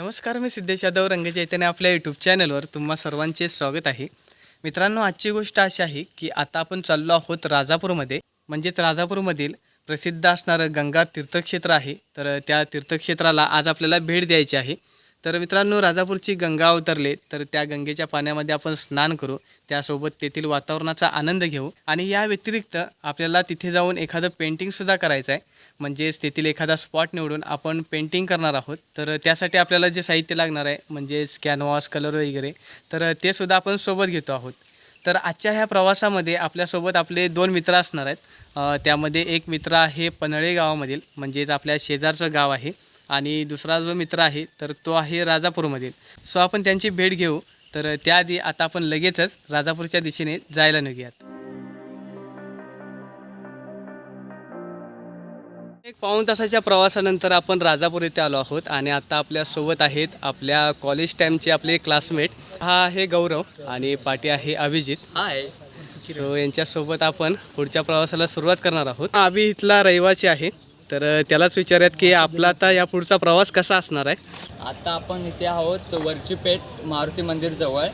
नमस्कार मी सिद्धेश यादव रंगचैतन्य आपल्या यूट्यूब चॅनलवर तुम्हा सर्वांचे स्वागत आहे. मित्रांनो आजची गोष्ट अशी आहे की आता आपण चाललो आहोत राजापूरमध्ये. म्हणजेच राजापूरमधील प्रसिद्ध असणारं गंगा तीर्थक्षेत्र आहे. तर त्या तीर्थक्षेत्राला आज आपल्याला भेट द्यायची आहे. तर मित्रांनो राजापूरची गंगा अवतरले तर त्या गंगेच्या पाण्यामध्ये आपण स्नान करू. त्यासोबत तेथील वातावरणाचा आनंद घेऊ. आणि या व्यतिरिक्त आपल्याला तिथे जाऊन एखादं पेंटिंगसुद्धा करायचं आहे. म्हणजेच तेथील एखादा स्पॉट निवडून आपण पेंटिंग करणार आहोत. तर त्यासाठी आपल्याला जे साहित्य लागणार आहे म्हणजेच कॅनव्हास कलर वगैरे तर ते सुद्धा आपण सोबत घेतो आहोत. तर आजच्या ह्या प्रवासामध्ये आपल्यासोबत आपले दोन मित्र असणार आहेत. त्यामध्ये एक मित्र आहे पनळे गावामधील म्हणजेच आपल्या शेजारचं गाव आहे आणि दुसरा जो मित्र आहे तर तो आहे राजापूरमधील. सो आपण त्यांची भेट घेऊ. तर त्याआधी आता आपण लगेचच राजापूरच्या दिशेने जायला निघूयात. एक पाऊण तासाच्या प्रवासानंतर आपण राजापूर येथे आलो आहोत आणि आता आपल्यासोबत आहेत आपल्या कॉलेज टाईमचे आपले क्लासमेट हा आहे गौरव आणि पाठी आहे अभिजित. हाय सो यांच्यासोबत आपण पुढच्या प्रवासाला सुरुवात करणार आहोत. अभि इथला रहिवासी आहे. तर त्यालाच विचारूयात की आपला आता या पुढचा प्रवास कसा असणार आहे? आता आपण इथे आहोत वरची पेठ मारुती मंदिर जवळ.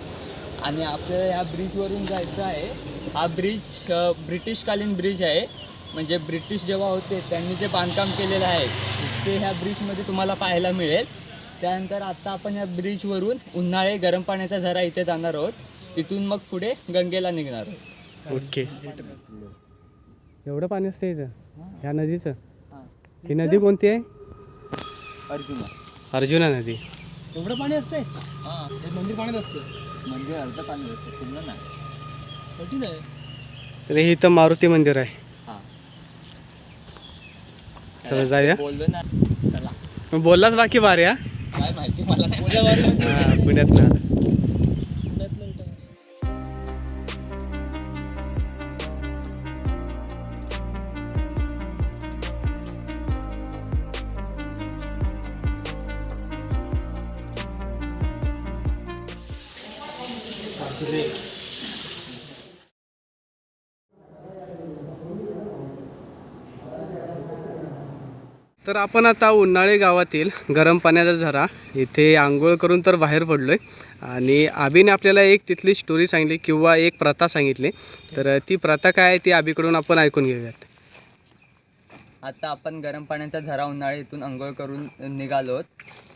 आणि आपल्याला या ब्रिजवरून जायचं आहे. हा ब्रिज अ, ब्रिटिशकालीन ब्रिज आहे. म्हणजे ब्रिटिश जेव्हा होते त्यांनी जे बांधकाम केलेलं आहे ते ह्या ब्रिजमध्ये तुम्हाला पाहायला मिळेल. त्यानंतर आता आपण ह्या ब्रिजवरून उन्हाळे गरम पाण्याचा झरा इथे जाणार आहोत. तिथून मग पुढे गंगेला निघणार आहोत. ओके. एवढं पाणी असतं इथं? ह्या नदीचं? ही. नदी कोणती आहे? अर्जुना. अर्जुना नदी. एवढं पाणी असते हां मंदिर पाण्यात असतं मंदिर अर्ध पाणी असतं पूर्ण नाही. कठीण आहे. तर हे इथं मारुती मंदिर आहे. चला जाऊया. बोललो ना चला. मग बोललाच बाकी बारे हा? काय माहिती मला नाही हा, पुण्यात ना. तर आपण आता उन्हाळे गावातील गरम पाण्याचा झरा इथे आंघोळ करून तर बाहेर पडलो आहे आणि आबीने आपल्याला एक तिथली स्टोरी सांगितली किंवा एक प्रथा सांगितली. तर ती प्रथा काय आहे ती आबीकडून आपण ऐकून घेऊयात. आता आपण गरम पाण्याचा झरा उन्हाळे इथून आंघोळ करून निघालो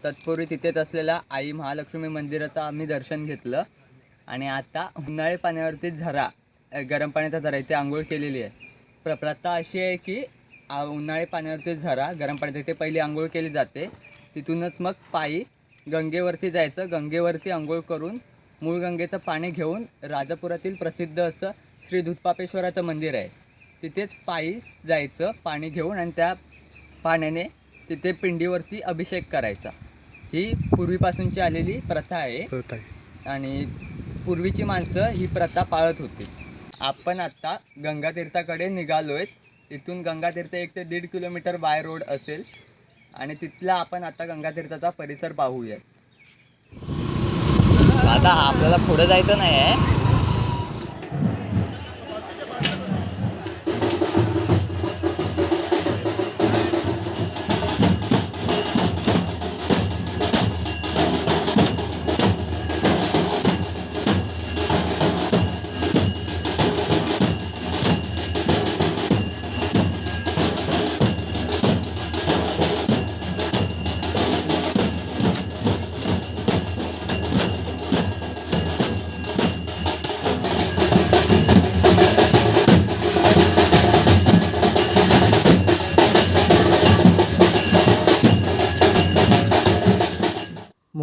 तत्पूर्वी तिथेच असलेल्या आई महालक्ष्मी मंदिराचं आम्ही दर्शन घेतलं. आणि आता उन्हाळी पाण्यावरती झरा गरम पाण्याचा झरा इथे आंघोळ केलेली आहे. प्र प्रथा अशी आहे की उन्हाळी पाण्यावरती झरा गरम पाण्यात इथे पहिली आंघोळ केली जाते. तिथूनच मग पायी गंगेवरती जायचं. गंगेवरती आंघोळ करून मूळ गंगेचं पाणी घेऊन राजापुरातील प्रसिद्ध असं श्री दूधपापेश्वराचं मंदिर आहे. तिथेच पायी जायचं पाणी घेऊन आणि त्या पाण्याने तिथे पिंडीवरती अभिषेक करायचा. ही पूर्वीपासूनची आलेली प्रथा आहे. आणि पूर्वीची माणसं ही प्रथा पाळत होती. आपण आता गंगातीर्थाकडे निघालो आहेत इथून गंगातीर्थ एक ते दीड किलोमीटर बाय रोड असेल. आणि तिथला आपण आता गंगातीर्थाचा परिसर पाहूया आता आपल्याला पुढे जायचं नाही आहे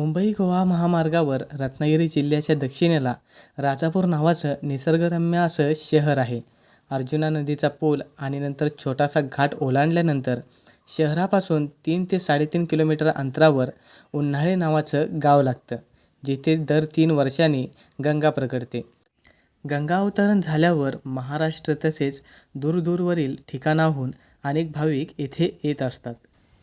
मुंबई गोवा महामार्गावर रत्नागिरी जिल्ह्याच्या दक्षिणेला राजापूर नावाचं निसर्गरम्य असं शहर आहे. अर्जुना नदीचा पूल आणि नंतर छोटासा घाट ओलांडल्यानंतर शहरापासून तीन ते साडेतीन किलोमीटर अंतरावर उन्हाळे नावाचं गाव लागतं जिथे दर तीन वर्षांनी गंगा प्रगटते गंगा अवतरण झाल्यावर महाराष्ट्र तसेच दूरदूरवरील ठिकाणाहून अनेक भाविक येथे येत असतात.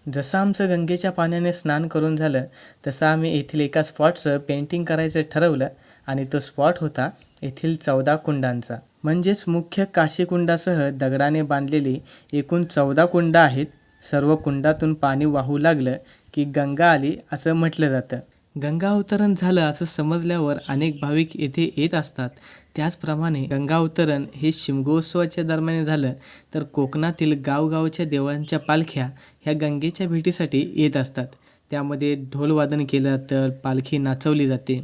जसं आमचं गंगेच्या पाण्याने स्नान करून झालं तसं आम्ही येथील एका स्पॉटचं पेंटिंग करायचं ठरवलं आणि तो स्पॉट होता येथील चौदा कुंडांचा. म्हणजेच मुख्य काशीकुंडासह दगडाने बांधलेली एकूण चौदा कुंड आहेत. सर्व कुंडातून पाणी वाहू लागलं की गंगा आली असं म्हटलं जातं. गंगा अवतरण झालं असं समजल्यावर अनेक भाविक येथे येत असतात. त्याचप्रमाणे गंगा अवतरण हे शिमगोत्सवाच्या दरम्यान झालं तर कोकणातील गावगावच्या देवांच्या पालख्या ह्या गंगेच्या भेटीसाठी येत असतात. त्यामध्ये ढोलवादन केलं तर पालखी नाचवली जाते.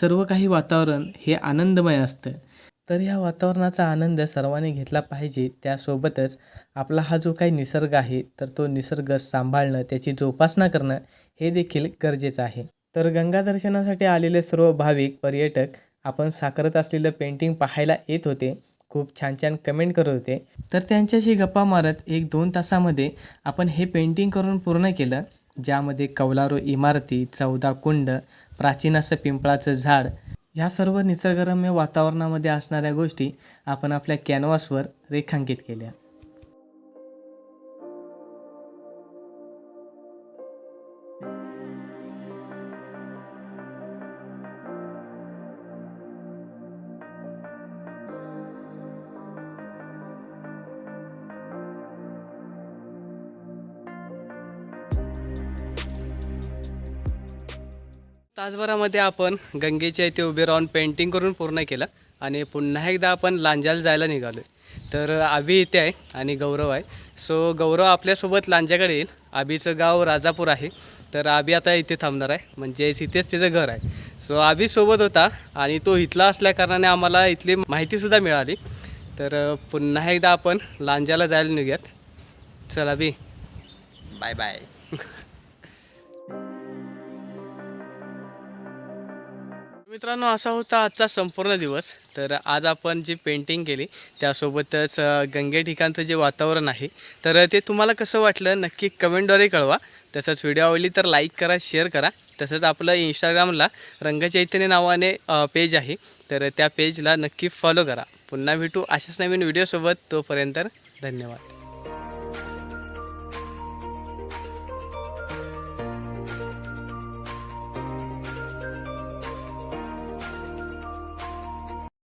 सर्व काही वातावरण हे आनंदमय असतं. तर या वातावरणाचा आनंद सर्वांनी घेतला पाहिजे. त्यासोबतच आपला हा जो काही निसर्ग आहे तर तो निसर्ग सांभाळणं त्याची जोपासना करणं हे देखील गरजेचं आहे. तर गंगा दर्शनासाठी आलेले सर्व भाविक पर्यटक आपण साकारत असलेलं पेंटिंग पाहायला येत होते. खूप छान छान कमेंट करत होते. तर त्यांच्याशी गप्पा मारत एक दोन तासामध्ये आपण हे पेंटिंग करून पूर्ण केलं. ज्यामध्ये कौलारू इमारती चौदा कुंड प्राचीन असं पिंपळाचं झाड ह्या सर्व निसर्गरम्य वातावरणामध्ये असणाऱ्या गोष्टी आपण आपल्या कॅनव्हासवर रेखांकित केल्या. तासभरामध्ये आपण गंगेच्या इथे उभे राहून पेंटिंग करून पूर्ण केलं आणि पुन्हा एकदा आपण लांजाला जायला निघालो तर आबी इथे आहे आणि गौरव आहे. सो गौरव आपल्यासोबत लांजाकडे येईल. आबीचं गाव राजापूर आहे. तर आबी आता इथे थांबणार आहे. म्हणजे इथेच तिचं घर आहे. सो आबी सोबत होता आणि तो इथला असल्याकारणाने आम्हाला इथली माहितीसुद्धा मिळाली. तर पुन्हा एकदा आपण लांजाला जायला निघूयात. चला आबी बाय बाय मित्रांनो असा होता आजचा संपूर्ण दिवस. तर आज आपण जी पेंटिंग केली त्यासोबतच गंगे ठिकाणचं जे वातावरण आहे तर ते तुम्हाला कसं वाटलं नक्की कमेंटद्वारे कळवा. तसंच व्हिडिओ आवडली तर लाईक करा शेअर करा. तसंच आपलं इंस्टाग्रामला रंगचैतन्य नावाने पेज आहे. तर त्या पेजला नक्की फॉलो करा. पुन्हा भेटू अशाच नवीन व्हिडिओसोबत तोपर्यंत धन्यवाद.